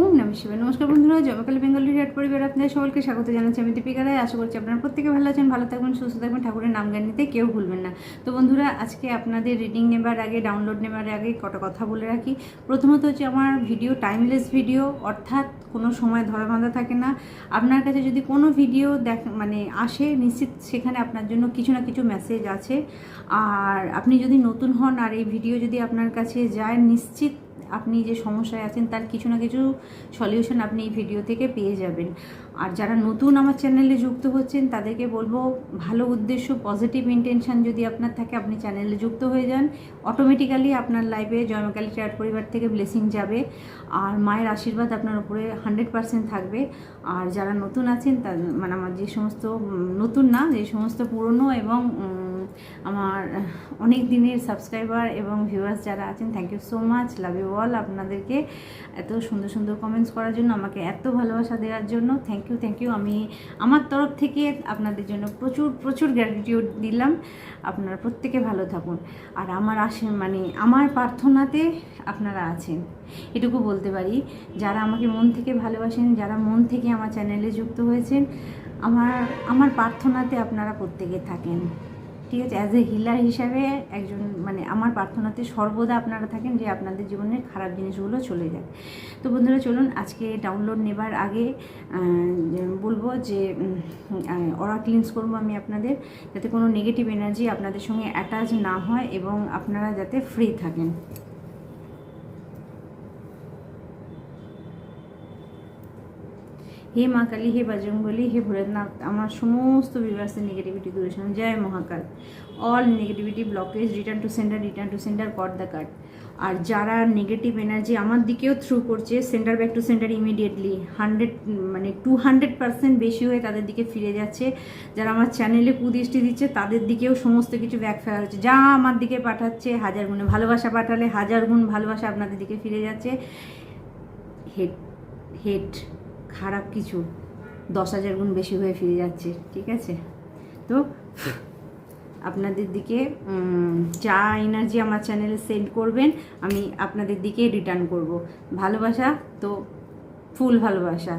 ওম নমঃ শিবায়। নমস্কার বন্ধুরা জবাকালী বেঙ্গলি রেড পরিবার আপনাদের সকলকে স্বাগত জানাচ্ছি আমি দীপিকা রায়। আশা করছি আপনারা প্রত্যেকে ভালো আছেন, ভালো থাকবেন, সুস্থ থাকবেন। ঠাকুরের নাম গান নিতে কেউ ভুলবেন না। তো বন্ধুরা, আজকে আপনাদের রিডিং নেবার আগে ডাউনলোড নেবার আগে কটা কথা বলে রাখি। প্রথমত হচ্ছে আমার ভিডিও টাইমলেস ভিডিও অর্থাৎ কোনো সময় ধরা বাঁধা থাকে না। আপনার কাছে যদি কোনো ভিডিও দেখ মানে আসে, নিশ্চিত সেখানে আপনার জন্য কিছু না কিছু মেসেজ আছে। আর আপনি যদি নতুন হন আর এই ভিডিও যদি আপনার কাছে যায়, নিশ্চিত আপনি যে সমস্যায় আছেন, তার কিছু না কিছু সলিউশন আপনি এই ভিডিও থেকে পেয়ে যাবেন। আর যারা নতুন আমার চ্যানেলে যুক্ত হচ্ছেন, তাদেরকে বলব, ভালো উদ্দেশ্য পজিটিভ ইন্টেনশন যদি আপনার থাকে, আপনি চ্যানেলে যুক্ত হয়ে যান। অটোমেটিক্যালি আপনার লাইফে জয়মাকালী চার পরিবার থেকে ব্লেসিং যাবে। আর মায়ের আশীর্বাদ আপনার উপরে হান্ড্রেড পার্সেন্ট থাকবে। আর যারা নতুন আছেন, তার মানে আমার যে সমস্ত নতুন না, যে সমস্ত পুরনো এবং আমার অনেক দিনের সাবস্ক্রাইবার এবং ভিউয়ার্স যারা আছেন thank you so much love you all আপনাদেরকে এত সুন্দর সুন্দর কমেন্টস করার জন্য, আমাকে এত ভালোবাসা দেওয়ার জন্য থ্যাংক ইউ থ্যাংক ইউ আমি আমার তরফ থেকে আপনাদের জন্য প্রচুর প্রচুর গ্র্যাটিটিউড দিলাম। আপনারা প্রত্যেকে ভালো থাকুন। আর আমার আসে মানে আমার প্রার্থনাতে আপনারা আছেন। এটুকু বলতে পারি, যারা আমাকে মন থেকে ভালোবাসেন, যারা মন থেকে আমার চ্যানেলে যুক্ত হয়েছেন, আমার আমার প্রার্থনাতে আপনারা প্রত্যেকে থাকেন। ঠিক আছে অ্যাজ এ হিলার হিসাবে একজন মানে আমার প্রার্থনাতে সর্বদা আপনারা থাকেন যে আপনাদের জীবনের খারাপ জিনিসগুলো চলে যায় তো বন্ধুরা, চলুন আজকে ডাউনলোড নেবার আগে বলব যে অরা ক্লিনস করব আমি আপনাদের, যাতে কোনো নেগেটিভ এনার্জি আপনাদের সঙ্গে অ্যাটাচ না হয় এবং আপনারা যাতে ফ্রি থাকেন। হে মা কালী, হে বজরঙ্গলী হে ভোলেনাথ, আমার সমস্ত ভিউয়ার্সের নেগেটিভিটি দূরে সরান। জয় Mahakal. All negativity blockage return to centre return to centre cut the card আর যারা নেগেটিভ এনার্জি আমার দিকেও থ্রু করছে centre back to centre immediately hundred মানে টু হান্ড্রেড পার্সেন্ট বেশি হয়ে তাদের দিকে ফিরে যাচ্ছে। যারা আমার চ্যানেলে কুদৃষ্টি দিচ্ছে, তাদের দিকেও সমস্ত কিছু ব্যাক ফায়ার হচ্ছে। যা আমার দিকে পাঠাচ্ছে, হাজার গুণে ভালোবাসা পাঠালে হাজার গুণ ভালোবাসা আপনাদের দিকে ফিরে যাচ্ছে। হেড হেড খারাপ কিছু, দশ হাজার গুণ বেশি হয়ে ফিরে যাচ্ছে, ঠিক আছে? তো আপনাদের দিকে যা এনার্জি আমার চ্যানেলে সেন্ড করবেন, আমি আপনাদের দিকে রিটার্ন করব। ভালোবাসা তো ফুল ভালোবাসা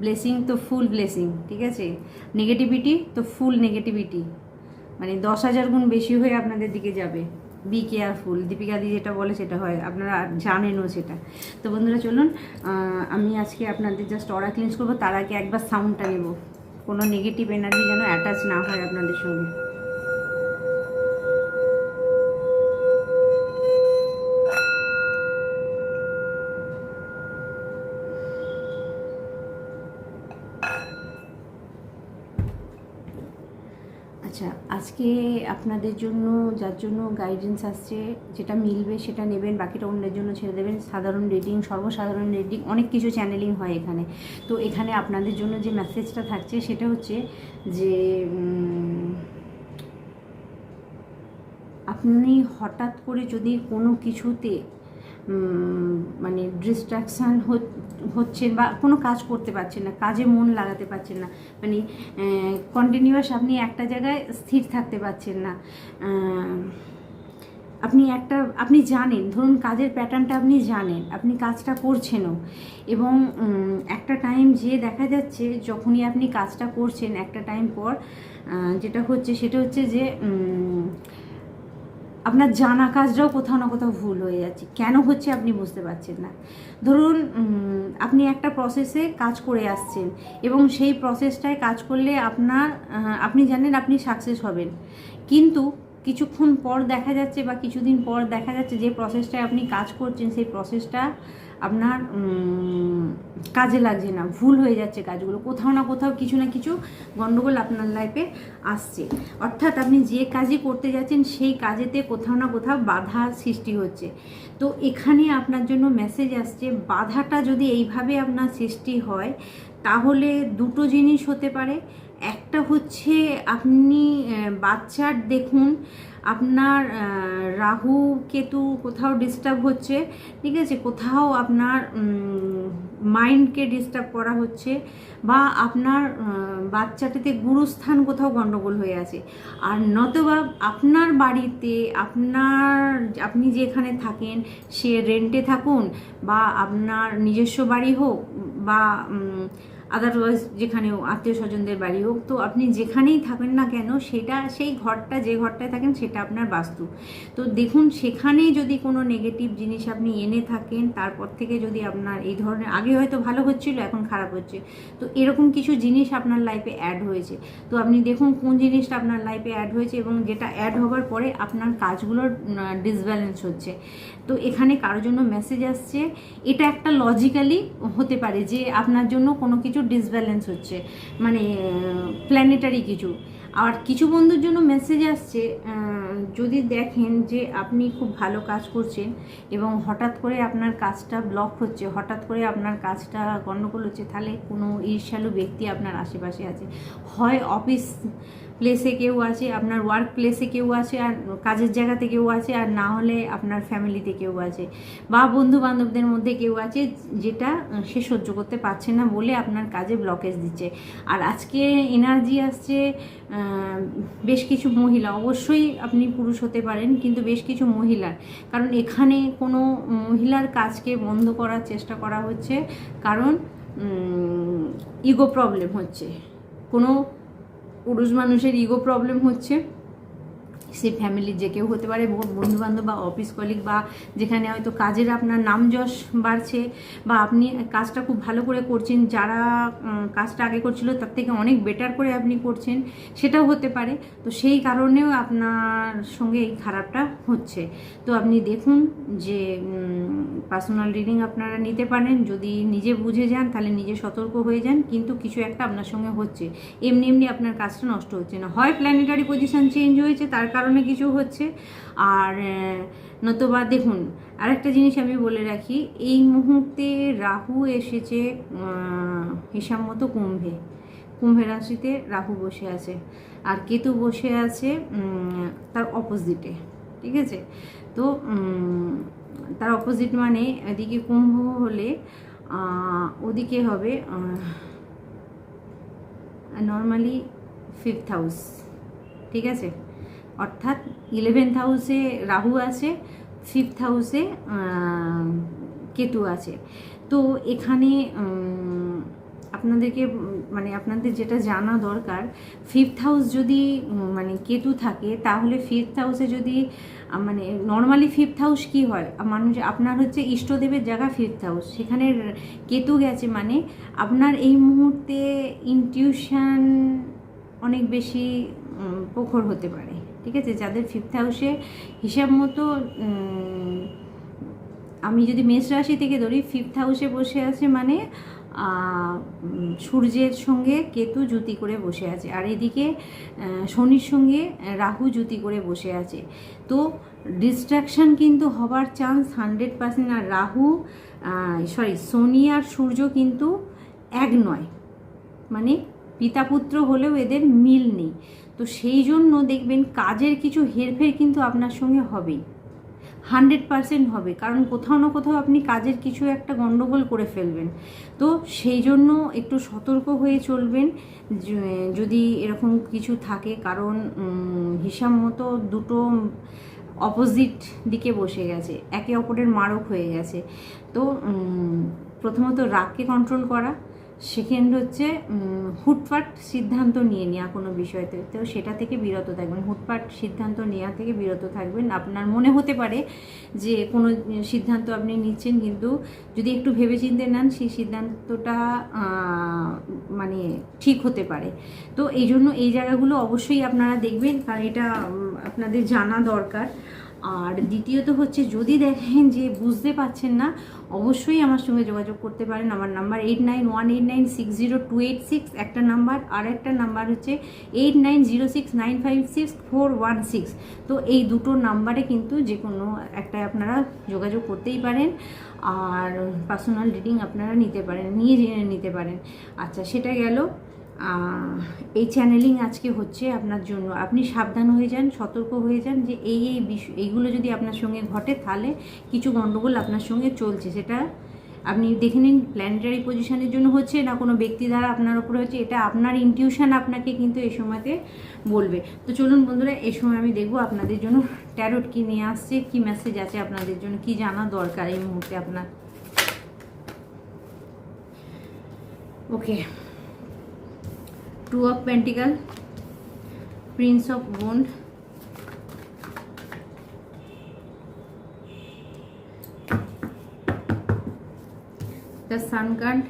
ব্লেসিং তো ফুল ব্লেসিং ঠিক আছে? নেগেটিভিটি তো ফুল নেগেটিভিটি মানে দশ হাজার গুণ বেশি হয়ে আপনাদের দিকে যাবে। বি কেয়ারফুল দীপিকা দি যেটা বলে সেটা হয়, আপনারা জানেনও সেটা। তো বন্ধুরা চলুন আমি আজকে আপনাদের জাস্ট অর্ডার ক্লিনস করব, তার আগে একবার সাউন্ডটা নেব। কোনো নেগেটিভ এনার্জি যেন অ্যাটাচ না হয় আপনাদের সঙ্গে। আচ্ছা আজকে আপনাদের জন্য, যার জন্য গাইডেন্স আসছে, যেটা মিলবে সেটা নেবেন, বাকিটা অন্যের জন্য ছেড়ে দেবেন। সাধারণ রিডিং সর্বসাধারণ রিডিং অনেক কিছু চ্যানেলিং হয় এখানে। তো এখানে আপনাদের জন্য যে মেসেজটা থাকছে, সেটা হচ্ছে যে আপনি হঠাৎ করে যদি কোনো কিছুতে মানে ডিস্ট্রাকশান হচ্ছেন বা কোনো কাজ করতে পারছেন না, কাজে মন লাগাতে পারছেন না মানে কন্টিনিউয়াস আপনি একটা জায়গায় স্থির থাকতে পারছেন না। আপনি একটা, আপনি জানেন, ধরুন কাজের প্যাটার্নটা আপনি জানেন, আপনি কাজটা করছেনও, এবং একটা টাইম যে দেখা যাচ্ছে যখনই আপনি কাজটা করছেন, একটা টাইম পর যেটা হচ্ছে, সেটা হচ্ছে যে আপনার জানা কাজটাও কোথাও না কোথাও ভুল হয়ে যাচ্ছে। কেন হচ্ছে আপনি বুঝতে পারছেন না। ধরুন আপনি একটা প্রসেসে কাজ করে আসছেন এবং সেই প্রসেসটায় কাজ করলে আপনার আপনি জানেন আপনি সাকসেস হবেন। কিন্তু কিছুক্ষণ পর দেখা যাচ্ছে বা কিছুদিন পর দেখা যাচ্ছে যে প্রসেসটায় আপনি কাজ করছেন, সেই প্রসেসটা আপনার কাজে লাগছে না, ভুল হয়ে যাচ্ছে কাজগুলো। কোথাও না কোথাও কিছু না কিছু গণ্ডগোল আপনার লাইফে আসছে। অর্থাৎ আপনি যে কাজই করতে যাচ্ছেন, সেই কাজেতে কোথাও না কোথাও বাধার সৃষ্টি হচ্ছে। তো এখানে আপনার জন্য মেসেজ আসছে, বাধাটা যদি এইভাবে আপনার সৃষ্টি হয়, তাহলে দুটো জিনিস হতে পারে। একটা হচ্ছে আপনি বাচ্চার দেখুন আপনার রাহু, কেতু কোথাও ডিস্টার্ব হচ্ছে, ঠিক আছে? কোথাও আপনার মাইন্ডকে ডিস্টার্ব করা হচ্ছে বা আপনার বাচ্চাটিতে গুরুস্থান কোথাও গণ্ডগোল হয়ে আছে। আর নতবা আপনার বাড়িতে, আপনার, আপনি যেখানে থাকেন, সে রেন্টে থাকুন বা আপনার নিজস্ব বাড়ি হোক বা আদারওয়াইজ যেখানেও আত্মীয় স্বজনদের বাড়ি হোক, তো আপনি যেখানেই থাকেন না কেন, সেটা, সেই ঘরটা, যে ঘরটায় থাকেন, সেটা আপনার বাস্তু। তো দেখুন সেখানেই যদি কোনো নেগেটিভ জিনিস আপনি এনে থাকেন, তারপর থেকে যদি আপনার এই ধরনের, আগে হয়তো ভালো হচ্ছিল, এখন খারাপ হচ্ছে। তো এরকম কিছু জিনিস আপনার লাইফে অ্যাড হয়েছে। তো আপনি দেখুন, কোন জিনিসটা আপনার লাইফে অ্যাড হয়েছে এবং যেটা অ্যাড হওয়ার পরে আপনার কাজগুলোর ডিসব্যালেন্স হচ্ছে। তো এখানে কারোর জন্য মেসেজ আসছে। এটা একটা লজিক্যালি হতে পারে যে আপনার জন্য কোনো কিছু ডিসব্যালেন্স হচ্ছে মানে প্ল্যানেটারি কিছু। আর কিছু বন্ধুর জন্য মেসেজ আসছে যদি দেখেন যে আপনি খুব ভালো কাজ করছেন এবং হঠাৎ করে আপনার কাজটা ব্লক হচ্ছে, হঠাৎ করে আপনার কাজটা গণ্ডগোল হচ্ছে, তাহলে কোনো ঈর্ষালু ব্যক্তি আপনার আশেপাশে আছে। হয় অফিস প্লেসে কেউ আছে, আপনার ওয়ার্ক প্লেসে কেউ আছে, আর কাজের জায়গাতে কেউ আছে, আর না হলে আপনার ফ্যামিলিতে কেউ আছে বা বন্ধু বান্ধবদের মধ্যে কেউ আছে যেটা সে সহ্য করতে পারছে না বলে আপনার কাজে ব্লকেজ দিচ্ছে। আর আজকে এনার্জি আসছে বেশ কিছু মহিলা, অবশ্যই আপনি পুরুষ হতে পারেন, কিন্তু বেশ কিছু মহিলার। কারণ এখানে কোনো মহিলার কাজকে বন্ধ করার চেষ্টা করা হচ্ছে, কারণ ইগো প্রবলেম হচ্ছে। কোনো পুরুষ মানুষের ইগো প্রবলেম হচ্ছে। সে ফ্যামিলির যে কেউ হতে পারে বন্ধু বান্ধব বা অফিস কলিগ বা যেখানে হয়তো কাজের আপনার নাম যশ বাড়ছে বা আপনি কাজটা খুব ভালো করে করছেন, যারা কাজটা আগে করছিল তার থেকে অনেক বেটার করে আপনি করছেন, সেটাও হতে পারে। তো সেই কারণেও আপনার সঙ্গে এই খারাপটা হচ্ছে। তো আপনি দেখুন যে পার্সোনাল রিডিং আপনারা নিতে পারেন, যদি নিজে বুঝে যান তাহলে নিজে সতর্ক হয়ে যান, কিন্তু কিছু একটা আপনার সঙ্গে হচ্ছে। এমনি এমনি আপনার কাজটা নষ্ট হচ্ছে না। হয় প্ল্যানেটারি পজিশন চেঞ্জ হয়েছে, তার কারণে কিছু হচ্ছে। আর নতুবা দেখুন, আরেকটা জিনিস আমি বলে রাখি, এই মুহূর্তে রাহু এসেছে হিসাব মতো কুম্ভে। কুম্ভে রাশিতে রাহু বসে আছে। আর কেতু বসে আছে তার অপোজিটে ঠিক আছে? তো তার অপোজিট মানে এদিকে কুম্ভ হলে ওদিকে হবে নর্মালি ফিফথ হাউস ঠিক আছে? অর্থাৎ ইলেভেন্থ হাউসে রাহু আছে ফিফথ হাউসে কেতু আছে। তো এখানে আপনাদেরকে মানে আপনাদের যেটা জানা দরকার ফিফথ হাউস যদি মানে কেতু থাকে, তাহলে ফিফথ হাউসে যদি মানে নর্মালি ফিফথ হাউস কি হয়? মানুষ, আপনার হচ্ছে ইষ্টদেবের জায়গা ফিফথ হাউস সেখানে কেতু গেছে মানে আপনার এই মুহূর্তে ইনটিউশন অনেক বেশি প্রখর হতে পারে। ঠিক আছে? যাদের ফিফথ হাউসে হিসাব মতো আমি যদি মেষ রাশি থেকে ধরি ফিফথ হাউসে বসে আছে মানে সূর্যের সঙ্গে কেতু জুতি করে বসে আছে। আর এদিকে শনির সঙ্গে রাহু জুতি করে বসে আছে। তো ডিস্ট্রাকশন কিন্তু হবার চান্স হান্ড্রেড পার্সেন্ট আর রাহু সরি শনি আর সূর্য কিন্তু এক নয়। মানে পিতা পুত্র হলেও এদের মিল নেই। তো সেই জন্য দেখবেন কাজের কিছু হেরফের কিন্তু আপনার সঙ্গে হবেই। হান্ড্রেড পারসেন্ট হবে, কারণ কোথাও না কোথাও আপনি কাজের কিছু একটা গণ্ডগোল করে ফেলবেন। তো সেই জন্য একটু সতর্ক হয়ে চলবেন যদি এরকম কিছু থাকে, কারণ হিসাব মতো দুটো অপোজিট দিকে বসে গেছে, একে অপরের মারক হয়ে গেছে। তো প্রথমত রাগকে কন্ট্রোল করা সেকেন্ড হচ্ছে হুটপাট সিদ্ধান্ত নিয়ে নেওয়া কোনো বিষয়তে। তো সেটা থেকে বিরত থাকবেন। হুটপাট সিদ্ধান্ত নেওয়া থেকে বিরত থাকবেন। আপনার মনে হতে পারে যে কোনো সিদ্ধান্ত আপনি নিচ্ছেন, কিন্তু যদি একটু ভেবেচিন্তে নেন, সেই সিদ্ধান্তটা মানে ঠিক হতে পারে। তো এই জন্য এই জায়গাগুলো অবশ্যই আপনারা দেখবেন, কারণ এটা আপনাদের জানা দরকার। আর দ্বিতীয়ত হচ্ছে যদি দেখেন যে বুঝতে পারছেন না, অবশ্যই আমার সঙ্গে যোগাযোগ করতে পারেন। আমার number eight nine one eight nine six zero two eight six একটা নাম্বার। আর একটা নাম্বার হচ্ছে eight nine zero six nine five six four one six তো এই দুটো নাম্বারে কিন্তু যে কোনো একটা আপনারা যোগাযোগ করতেই পারেন। আর পার্সোনাল রিডিং আপনারা নিতে পারেন, নিয়ে জেনে নিতে পারেন। আচ্ছা সেটা গেল। এই চ্যানেলিং আজকে হচ্ছে আপনার জন্য। আপনি সাবধান হয়ে যান, সতর্ক হয়ে যান যে এই এই বিষয়, এইগুলো যদি আপনার সঙ্গে ঘটে, তাহলে কিছু গণ্ডগোল আপনার সঙ্গে চলছে। সেটা আপনি দেখে নিন প্ল্যানেটারি পজিশনের জন্য হচ্ছে না, কোনো ব্যক্তি দ্বারা আপনার উপরে হচ্ছে, এটা আপনার ইনটিউশন আপনাকে কিন্তু এই সময়তে বলবে। তো চলুন বন্ধুরা, এই সময় আমি দেখব আপনাদের জন্য ট্যারোট কি নিয়ে আসছে, কি মেসেজ আছে আপনাদের জন্য, কি জানা দরকার এই মুহূর্তে আপনার। Okay two of pentacles prince of the sun card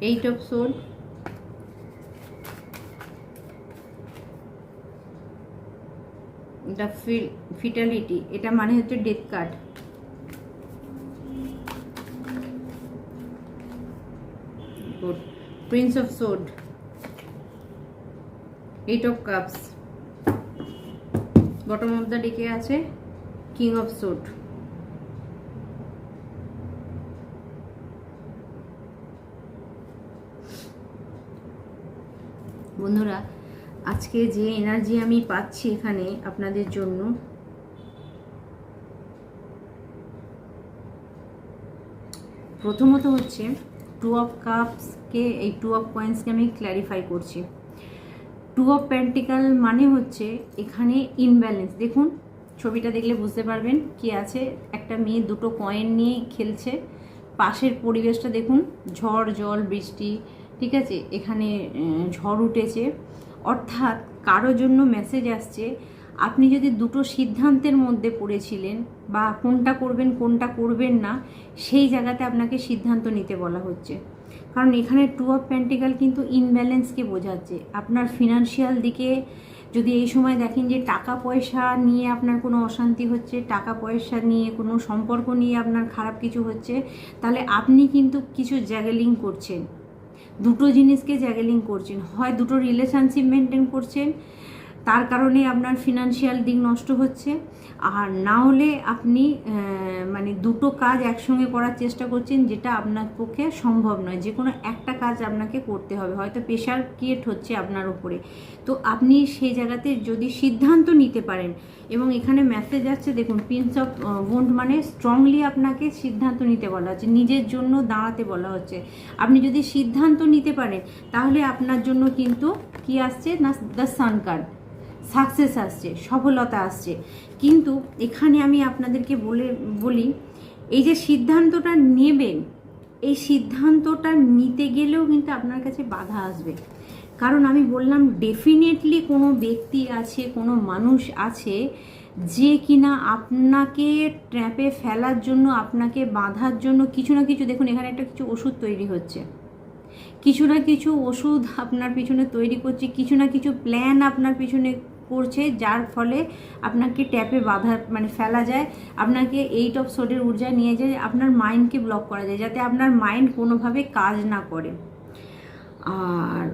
eight of sword the fidelity এটা মানে হচ্ছে death card prince of swords eight of cups bottom of the ডেকে আছে কিং অফ সোট বন্ধুরা, আজকে যে এনার্জি আমি পাচ্ছি এখানে আপনাদের জন্য, প্রথমত হচ্ছে টু অফ কাপসকে এই টু অফ কয়েন্সকে আমি ক্ল্যারিফাই করছি। টু অফ প্যান্টিকাল মানে হচ্ছে এখানে ইনব্যালেন্স দেখুন, ছবিটা দেখলে বুঝতে পারবেন কি আছে। একটা মেয়ে দুটো কয়েন নিয়ে খেলছে। পাশের পরিবেশটা দেখুন, ঝড়, জল, বৃষ্টি, ঠিক আছে? এখানে ঝড় উঠেছে। অর্থাৎ কারোর জন্য মেসেজ আসছে আপনি যদি দুটো সিদ্ধান্তের মধ্যে পড়েছিলেন বা কোনটা করবেন কোনটা করবেন না, সেই জায়গাতে আপনাকে সিদ্ধান্ত নিতে বলা হচ্ছে। কারণ এখানে টু অফ প্যান্টিকাল কিন্তু ইনব্যালেন্সকে বোঝাচ্ছে। আপনার ফিনান্সিয়াল দিকে যদি এই সময় দেখেন যে টাকা পয়সা নিয়ে আপনার কোনো অশান্তি হচ্ছে, টাকা পয়সা নিয়ে কোনো সম্পর্ক নিয়ে আপনার খারাপ কিছু হচ্ছে, তাহলে আপনি কিন্তু কিছু জ্যাগেলিং করছেন। দুটো জিনিসকে জ্যাগেলিং করছেন। হয় দুটো রিলেশনশিপ মেনটেন করছেন তার কারণে আপনার ফিনান্সিয়াল দিক নষ্ট হচ্ছে। আর না হলে আপনি মানে দুটো কাজ একসঙ্গে করার চেষ্টা করছেন যেটা আপনার পক্ষে সম্ভব নয়। যে কোনো একটা কাজ আপনাকে করতে হবে, হয়তো প্রেশার ক্রিয়েট হচ্ছে আপনার উপরে। তো আপনি সেই জায়গাতে যদি সিদ্ধান্ত নিতে পারেন এবং এখানে মেসেজ আসছে, দেখুন প্রিন্স অফ ভোন্ট মানে স্ট্রংলি আপনাকে সিদ্ধান্ত নিতে বলা হচ্ছে, নিজের জন্য দাঁড়াতে বলা হচ্ছে। আপনি যদি সিদ্ধান্ত নিতে পারেন, তাহলে আপনার জন্য কিন্তু কি আসছে না দ্য সান কার্ড সাকসেস আসছে, সফলতা আসছে। কিন্তু এখানে আমি আপনাদেরকে বলে, বলি, এই যে সিদ্ধান্তটা নেবেন, এই সিদ্ধান্তটা নিতে গেলেও কিন্তু আপনার কাছে বাধা আসবে। কারণ আমি বললাম ডেফিনেটলি কোনো ব্যক্তি আছে, কোনো মানুষ আছে যে কিনা আপনাকে ট্র্যাপে ফেলার জন্য, আপনাকে বাঁধার জন্য কিছু না কিছু, দেখুন এখানে একটা কিছু ওষুধ তৈরি হচ্ছে। কিছু না কিছু ওষুধ আপনার পিছনে তৈরি করছে, কিছু না কিছু প্ল্যান আপনার পিছনে করছে, যার ফলে আপনাকে ট্যাপে বাধা মানে ফেলা যায়। আপনাকে এইট অফ সোডের ঊর্জায় নিয়ে যায়, আপনার মাইন্ডকে ব্লক করা যায়, যাতে আপনার মাইন্ড কোনোভাবে কাজ না করে। আর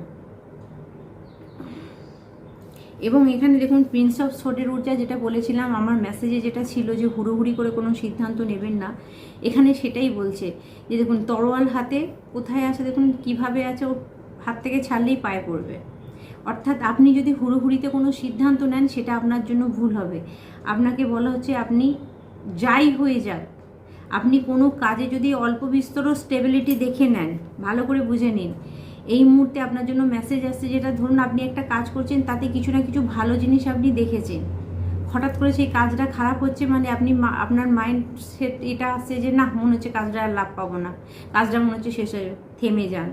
এবং এখানে দেখুন প্রিন্স অফ সোডের ঊর্জা যেটা বলেছিলাম, আমার মেসেজে যেটা ছিল যে হুড়োহুড়ি করে কোনো সিদ্ধান্ত নেবেন না, এখানে সেটাই বলছে। যে দেখুন, তরোয়াল হাতে কোথায় আছে? দেখুন, কীভাবে আছে? ও হাত থেকে ছাড়লেই পায়ে পড়বে। অর্থাৎ আপনি যদি হুড়োহুড়িতে কোনো সিদ্ধান্ত নেন, সেটা আপনার জন্য ভুল হবে। আপনাকে বলা হচ্ছে, আপনি যাই হয়ে যাক, আপনি কোনো কাজে যদি অল্প বিস্তর স্টেবিলিটি দেখে নেন, ভালো করে বুঝে নিন, এই মুহূর্তে আপনার জন্য মেসেজ আসছে যেটা, ধরুন আপনি একটা কাজ করছেন, তাতে কিছু না কিছু ভালো জিনিস আপনি দেখেছেন। হঠাৎ করে সেই কাজটা খারাপ হচ্ছে মানে আপনি আপনার মাইন্ড সেট এটা আসছে যে, না, মনে হচ্ছে কাজটা আর লাভ পাবো না। কাজটা মনে হচ্ছে শেষ হয়ে থেমে যান।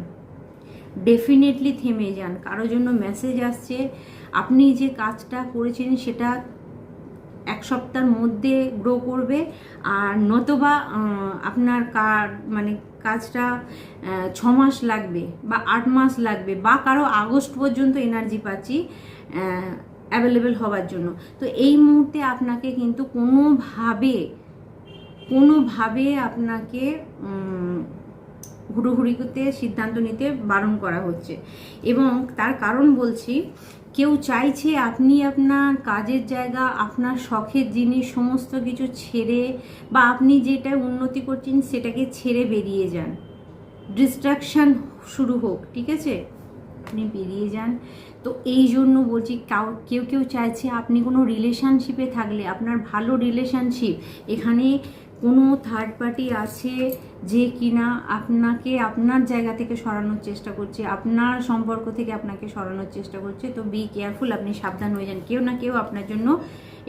ডেফিনেটলি থেমে যান। কারোর জন্য মেসেজ আসছে, আপনি যে কাজটা করেছেন সেটা এক সপ্তাহের মধ্যে গ্রো করবে, আর নতবা আপনার কার মানে কাজটা ছ মাস লাগবে বা আট মাস লাগবে বা কারও আগস্ট পর্যন্ত এনার্জি পাচ্ছি অ্যাভেলেবেল হওয়ার জন্য। তো এই মুহূর্তে আপনাকে কিন্তু কোনোভাবে কোনোভাবে আপনাকে উম, হুড়োহুড়ি করতে সিদ্ধান্ত নিতে বারণ করা হচ্ছে। এবং তার কারণ বলছি কেউ চাইছে আপনি আপনার কাজের জায়গা আপনার শখের জিনিস সমস্ত কিছু ছেড়ে বা আপনি যেটা উন্নতি করছেন সেটাকে ছেড়ে বেরিয়ে যান। ডিস্ট্রাকশান শুরু হোক ঠিক আছে? আপনি বেরিয়ে যান। তো এই জন্য বলছি কাউ কেউ কেউ চাইছে আপনি কোনো রিলেশনশিপে থাকলে আপনার ভালো রিলেশনশিপ এখানে কোনো থার্ড পার্টি আছে যে কিনা আপনাকে আপনার জায়গা থেকে সরানোর চেষ্টা করছে, আপনার সম্পর্ক থেকে আপনাকে সরানোর চেষ্টা করছে, তো বি কেয়ারফুল আপনি সাবধান হয়ে যান। কেউ না কেউ আপনার জন্য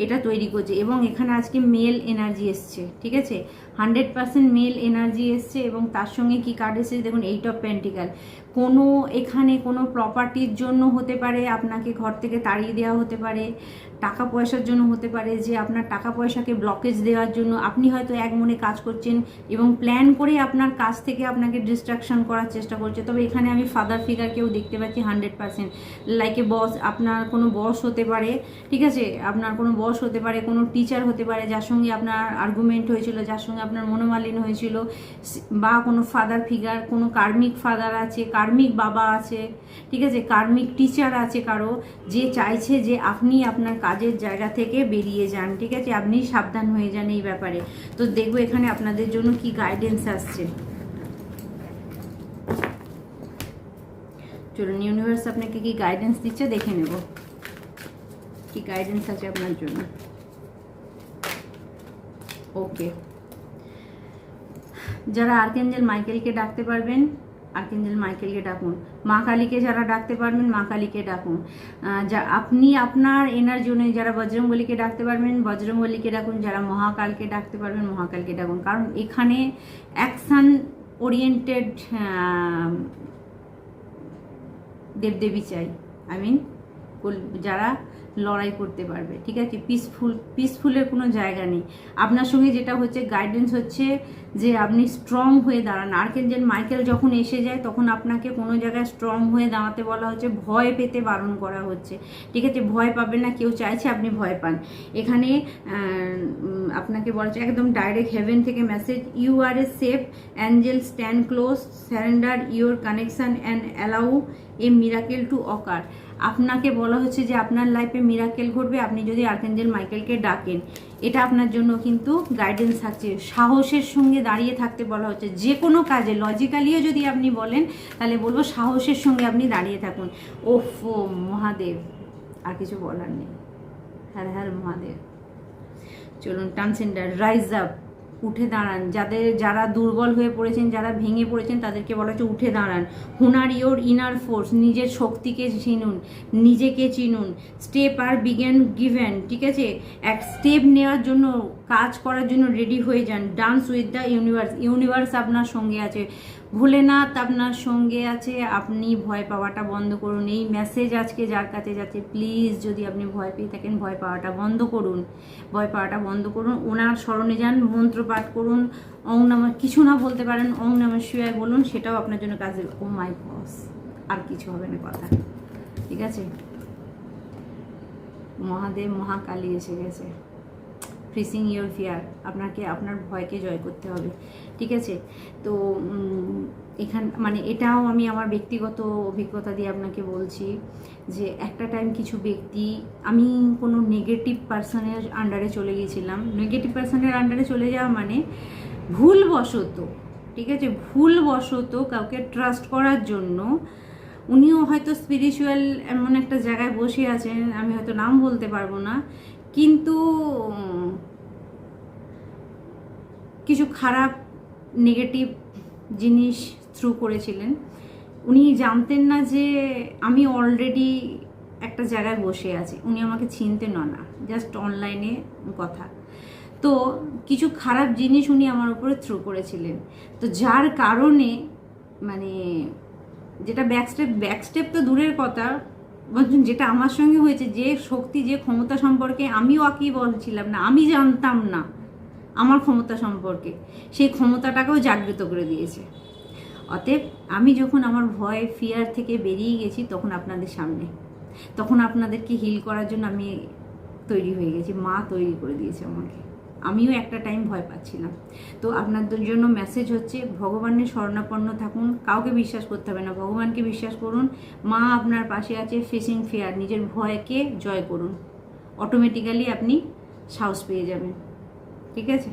এটা তৈরি করছে। এবং এখানে আজকে মেল এনার্জি এসছে, ঠিক আছে? হান্ড্রেড পার্সেন্ট মেল এনার্জি এসছে এবং তার সঙ্গে কি কার্ড এসেছে? দেখুন এইট অফ পেন্টিক্যাল কোনো এখানে কোনো প্রপার্টির জন্য হতে পারে, আপনাকে ঘর থেকে তাড়িয়ে দেওয়া হতে পারে, টাকা পয়সার জন্য হতে পারে, যে আপনার টাকা পয়সাকে ব্লকেজ দেওয়ার জন্য আপনি হয়তো এক মনে কাজ করছেন এবং প্ল্যান করে আপনার কাজ থেকে আপনাকে ডিস্ট্রাকশন করার চেষ্টা করছে। তবে এখানে আমি ফাদার ফিগার কেউ দেখতে পাচ্ছি hundred percent like a boss আপনার কোনো বস হতে পারে, ঠিক আছে? আপনার কোনো বস হতে পারে, কোনো টিচার হতে পারে, যার সঙ্গে আপনার আর্গুমেন্ট হয়েছিল, যার সঙ্গে আপনার মনোমালিন্য হয়েছিল বা কোনো ফাদার ফিগার কোনো কার্মিক ফাদার আছে কার্মিক বাবা আছে, ঠিক আছে? কার্মিক টিচার আছে কারও, যে চাইছে যে আপনি আপনার কাজের জায়গা থেকে বেরিয়ে যান, ঠিক আছে? আপনি সাবধান হয়ে যান এই ব্যাপারে। তো দেখব এখানে আপনাদের জন্য কি গাইডেন্স আসছে। চলুন ইউনিভার্স আপনাকে কি গাইডেন্স দিচ্ছে দেখে নেব। কি গাইডেন্স আছে আপনার জন্য? ওকে যারা আর্কেঞ্জেল মাইকেলকে ডাকতে পারবেন আর্কেঞ্জেল মাইকেলকে ডাকুন। মা কালীকে যারা ডাকতে পারবেন, মা কালীকে ডাকুন। যা, আপনি আপনার এনার জন্য যারা বজরংবলীকে ডাকতে পারবেন বজরংবলীকে ডাকুন। যারা মহাকালকে ডাকতে পারবেন, মহাকালকে ডাকুন। কারণ এখানে অ্যাকশান ওরিয়েন্টেড দেবদেবী চাই। আই মিন যারা লড়াই করতে পারবে, ঠিক আছে? পিসফুল পিসফুলের কোনো জায়গা নেই। আপনার সঙ্গে যেটা হচ্ছে গাইডেন্স হচ্ছে যে আপনি স্ট্রং হয়ে দাঁড়ান। আর্কেঞ্জেল মাইকেল যখন এসে যায়, তখন আপনাকে কোনো জায়গায় স্ট্রং হয়ে দাঁড়াতে বলা হচ্ছে, ভয় পেতে বারণ করা হচ্ছে। ঠিক আছে? ভয় পাবেন না, কেউ চাইছে আপনি ভয় পান। এখানে আপনাকে বলা একদম ডাইরেক্ট হেভেন থেকে message you are a safe angel stand close surrender your connection and allow a miracle to occur আপনাকে বলা হচ্ছে যে আপনার লাইফে মিরাকেল ঘটবে। আপনি যদি আর্কেঞ্জেল মাইকেলকে ডাকেন, এটা আপনার জন্য কিন্তু গাইডেন্স থাকছে। সাহসের সঙ্গে দাঁড়িয়ে থাকতে বলা হচ্ছে। যে কোনো কাজে লজিক্যালিও যদি আপনি বলেন, তাহলে বলব সাহসের সঙ্গে আপনি দাঁড়িয়ে থাকুন। ওফ, ও মহাদেব, আর কিছু বলার নেই। হ্যাঁ হ্যাঁ মহাদেব। চলুন ট্রান্সেন্ডার রাইজ আপ উঠে দাঁড়ান। যাদের, যারা দুর্বল হয়ে পড়েছেন, যারা ভেঙে পড়েছেন, তাদেরকে বলা হচ্ছে উঠে দাঁড়ান। হুনার ইয়োর ইনার ফোর্স, নিজের শক্তিকে চিনুন, নিজেকে চিনুন। স্টেপ আর বিগেন গিভেন, ঠিক আছে? এক স্টেপ নেওয়ার জন্য, কাজ করার জন্য রেডি হয়ে যান। Dance with the universe. Universe আপনার সঙ্গে আছে। ভোলেনাথ আপনার সঙ্গে আছে, আপনি ভয় পাওয়াটা বন্ধ করুন। এই মেসেজ আজকে যার কাছে যাচ্ছে প্লিজ যদি আপনি ভয় পেয়ে থাকেন, ভয় পাওয়াটা বন্ধ করুন। ভয় পাওয়াটা বন্ধ করুন। ওনার স্মরণে যান, মন্ত্র পাঠ করুন অং নামা, কিছু না বলতে পারেন অং নামা শিবায় বলুন, সেটাও আপনার জন্য কাজে ও মাই বস আর কিছু হবে না কথা। ঠিক আছে? মহাদেব মহাকালী এসে গেছে। ফ্রিসিং ইয়োর ফিয়ার আপনাকে, আপনার ভয়কে জয় করতে হবে। ঠিক আছে? তো এখান মানে এটাও আমি আমার ব্যক্তিগত অভিজ্ঞতা দিয়ে আপনাকে বলছি যে একটা টাইম কিছু ব্যক্তি, আমি কোনো নেগেটিভ পার্সনের আন্ডারে চলে গিয়েছিলাম। নেগেটিভ পার্সনের আন্ডারে চলে যাওয়া মানে ভুলবশত, ঠিক আছে? ভুলবশত কাউকে ট্রাস্ট করার জন্য উনিও হয়তো স্পিরিচুয়াল এমন একটা জায়গায় বসে আছেন, আমি হয়তো নাম বলতে পারব না। কিন্তু কিছু খারাপ নেগেটিভ জিনিস থ্রু করেছিলেন। উনি জানতেন না যে আমি অলরেডি একটা জায়গায় বসে আছি। উনি আমাকে চিনতেন না জাস্ট অনলাইনে কথা। তো কিছু খারাপ জিনিস উনি আমার উপরে থ্রু করেছিলেন। তো যার কারণে মানে যেটা ব্যাক স্টেপ ব্যাক স্টেপ তো দূরের কথা বলছেন যেটা আমার সঙ্গে হয়েছে, যে শক্তি, যে ক্ষমতা সম্পর্কে আমিও আঁকি বলছিলাম না, আমি জানতাম না আমার ক্ষমতা সম্পর্কে। সেই ক্ষমতাটাকেও জাগ্রত করে দিয়েছে। অতএব আমি যখন আমার ভয় ফিয়ার থেকে বেরিয়ে গেছি, তখন আপনাদের সামনে। তখন আপনাদেরকে হিল করার জন্য আমি তৈরি হয়ে গেছি, মা তৈরি করে দিয়েছে আমাকে। আমিও একটা টাইম ভয় পাচ্ছিলাম। তো আপনাদের জন্য মেসেজ হচ্ছে, ভগবানের শরণাপন্ন থাকুন, কাউকে বিশ্বাস করতে হবে না। ভগবানকে বিশ্বাস করুন, মা আপনার পাশে আছে ফেসিং ফেয়ার নিজের ভয়কে জয় করুন। অটোমেটিক্যালি আপনি সাহস পেয়ে যাবেন। ঠিক আছে?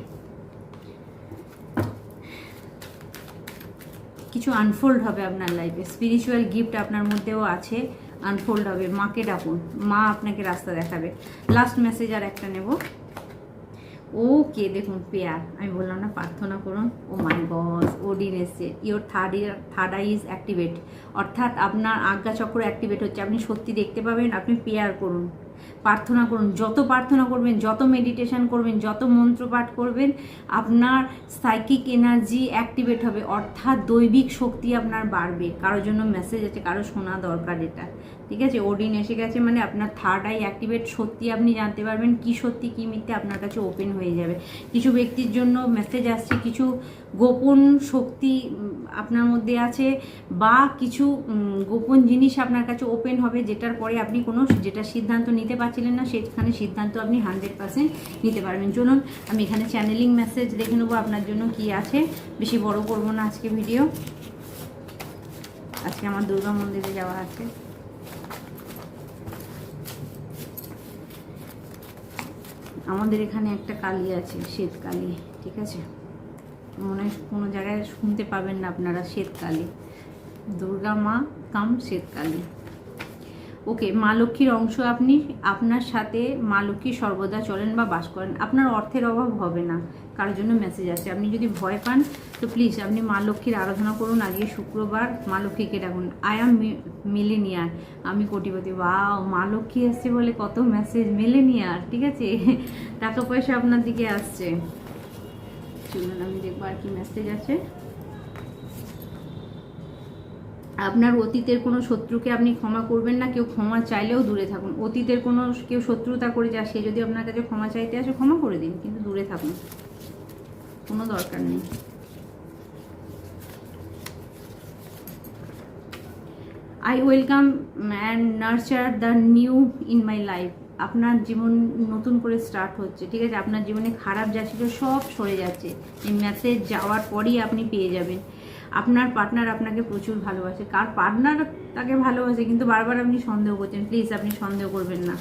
কিছু আনফোল্ড হবে আপনার লাইফে স্পিরিচুয়াল গিফট আপনার মধ্যেও আছে আনফোল্ড হবে। মাকে ডাকুন, মা আপনাকে রাস্তা দেখাবে। লাস্ট মেসেজ আর একটা নেব। ওকে দেখুন পেয়ার, আমি বললাম না প্রার্থনা করুন। ও মাই গস ওডিন এসছে। Your third year third eye is activate অর্থাৎ আপনার আজ্ঞা চক্র অ্যাক্টিভেট হচ্ছে। আপনি সত্যি দেখতে পাবেন, আপনি পেয়ার করুন। প্রার্থনা করুন। যত প্রার্থনা করবেন, যত মেডিটেশন করবেন, যত মন্ত্র পাঠ করবেন, আপনার সাইকিক এনার্জি অ্যাক্টিভেট হবে। অর্থাৎ দৈবিক শক্তি আপনার বাড়বে। কারোর জন্য মেসেজ আছে কারও শোনা দরকার এটা। ঠিক আছে? ওডিন এসে গেছে মানে আপনার থার্ড আই অ্যাক্টিভেট সত্যি আপনি জানতে পারবেন কি সত্যি, কি মিথ্যে আপনার কাছে ওপেন হয়ে যাবে। কিছু ব্যক্তির জন্য মেসেজ আসছে, কিছু গোপন শক্তি আপনার মধ্যে আছে বা কিছু গোপন জিনিস আপনার কাছে ওপেন হবে, যেটার পরে আপনি কোনো, যেটা সিদ্ধান্ত নিতে পারছিলেন না, সেখানে সিদ্ধান্ত আপনি হান্ড্রেড পার্সেন্ট নিতে পারবেন। চলুন, আমি এখানে চ্যানেলিং মেসেজ দেখে নেব আপনার জন্য কি আছে। বেশি বড় করব না আজকে ভিডিও আজকে আমার দুর্গা মন্দিরে যাওয়া আছে। আমাদের এখানে একটা কালী আছে, শ্বেত কালী, ঠিক আছে? মনে হয় কোনো জায়গায় শুনতে পাবেন না আপনারা, শ্বেত কালী। দুর্গা মা কাম শ্বেত কালী। ওকে, মা লক্ষ্মীর অংশ আপনি, আপনার সাথে মা লক্ষ্মী সর্বদা চলেন বা বাস করেন। আপনার অর্থের অভাব হবে না, কারোর জন্য মেসেজ আছে আপনি যদি ভয় পান তো প্লিজ আপনি মা লক্ষ্মীর আরাধনা করুন, আজকে শুক্রবার মা লক্ষ্মীকে ডাকুন আই এম মিলেনিয়ার আমি কোটিপতি বাও মা লক্ষ্মী আসছে বলে কত মেসেজ মিলেনিয়ার ঠিক আছে? টাকা পয়সা আপনার দিকে আসছে। চলুন, আমি দেখব আর কি মেসেজ আছে। আপনার অতীতের কোনো শত্রুকে আপনি ক্ষমা করবেন না, কেউ ক্ষমা চাইলেও দূরে থাকুন। অতীতের কোনো কেউ শত্রুতা করে যা, সে যদি আপনার কাছে ক্ষমা চাইতে আসে, ক্ষমা করে দিন, কিন্তু দূরে থাকুন। কোনো দরকার নেই। I welcome and nurture the new in my life আপনার জীবন নতুন করে স্টার্ট হচ্ছে, ঠিক আছে? আপনার জীবনে খারাপ যা ছিল সব সরে যাচ্ছে। এই ম্যাসেজ যাওয়ার পরই আপনি পেয়ে যাবেন। আপনার পার্টনার আপনাকে প্রচুর ভালোবাসে। কার পার্টনার তাকে ভালোবাসে, কিন্তু বারবার আপনি সন্দেহ করছেন। প্লিজ আপনি সন্দেহ করবেন না।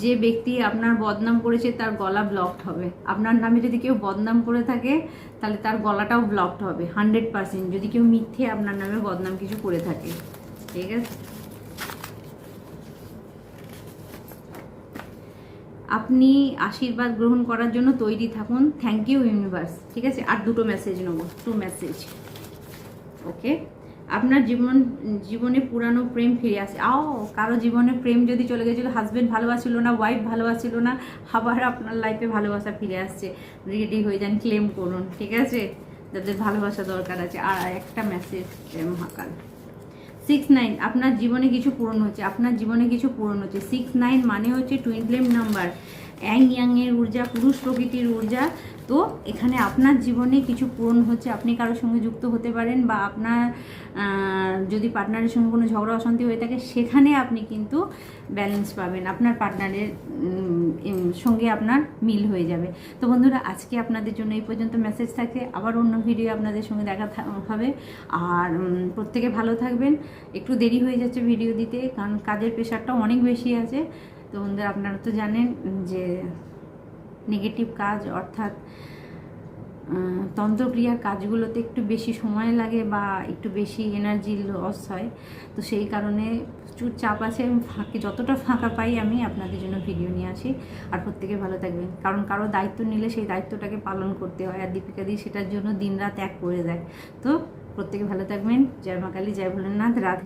যে ব্যক্তি আপনার বদনাম করেছে, তার গলা ব্লকড হবে। আপনার নামে যদি কেউ বদনাম করে থাকে, তাহলে তার গলাটাও ব্লকড হবে হান্ড্রেড পার্সেন্ট যদি কেউ মিথ্যে আপনার নামে বদনাম কিছু করে থাকে, ঠিক আছে? আপনি আশীর্বাদ গ্রহণ করার জন্য তৈরি থাকুন। থ্যাংক ইউ ইউনিভার্স ঠিক আছে? আর দুটো মেসেজ নেব। টু মেসেজ ওকে আপনার জীবন, জীবনে পুরানো প্রেম ফিরে আসে। আও, কারও জীবনে প্রেম যদি চলে গেছিল হাজব্যান্ড ভালোবাসিল না ওয়াইফ ভালোবাসিল না, আবার আপনার লাইফে ভালোবাসা ফিরে আসছে। রেডি হয়ে যান ক্লেম করুন, ঠিক আছে? যাদের ভালোবাসা দরকার আছে। আর একটা মেসেজ মহাকাল সিক্স নাইন আপনার জীবনে কিছু পূরণ হচ্ছে। আপনার জীবনে কিছু পূরণ হচ্ছে। সিক্স নাইন মানে হচ্ছে টুইন ফ্লেম নাম্বার অ্যাং ইয়াংয়ের ঊর্জা, পুরুষ প্রকৃতির ঊর্জা তো এখানে আপনার জীবনে কিছু পূরণ হচ্ছে, আপনি কারোর সঙ্গে যুক্ত হতে পারেন বা আপনার যদি পার্টনারের সঙ্গে কোনো ঝগড়া, অশান্তি হয়ে থাকে, সেখানে আপনি কিন্তু ব্যালেন্স পাবেন, আপনার পার্টনারের সঙ্গে আপনার মিল হয়ে যাবে। তো বন্ধুরা, আজকে আপনাদের জন্য এই পর্যন্ত মেসেজ থাকে, আবার অন্য ভিডিও আপনাদের সঙ্গে দেখা হবে। আর প্রত্যেকে ভালো থাকবেন, একটু দেরি হয়ে যাচ্ছে ভিডিও দিতে, কারণ কাজের প্রেশারটা অনেক বেশি আছে। তো বন্ধুরা, আপনারা তো জানেন যে নেগেটিভ কাজ অর্থাৎ তন্ত্রক্রিয়ার কাজগুলোতে একটু বেশি সময় লাগে বা একটু বেশি এনার্জি লস হয়, তো সেই কারণে প্রচুর চাপ আছে ফাঁকে, যতটা ফাঁকা পাই আমি আপনাদের জন্য ভিডিও নিয়ে আসি। আর প্রত্যেকে ভালো থাকবেন। কারণ কারও দায়িত্ব নিলে সেই দায়িত্বটাকে পালন করতে হয় আর দীপিকা দি সেটার জন্য দিন রাত এক করে দেয়। তো প্রত্যেকে ভালো থাকবেন। জয় মা কালী, জয় ভোলেনাথ, রাধে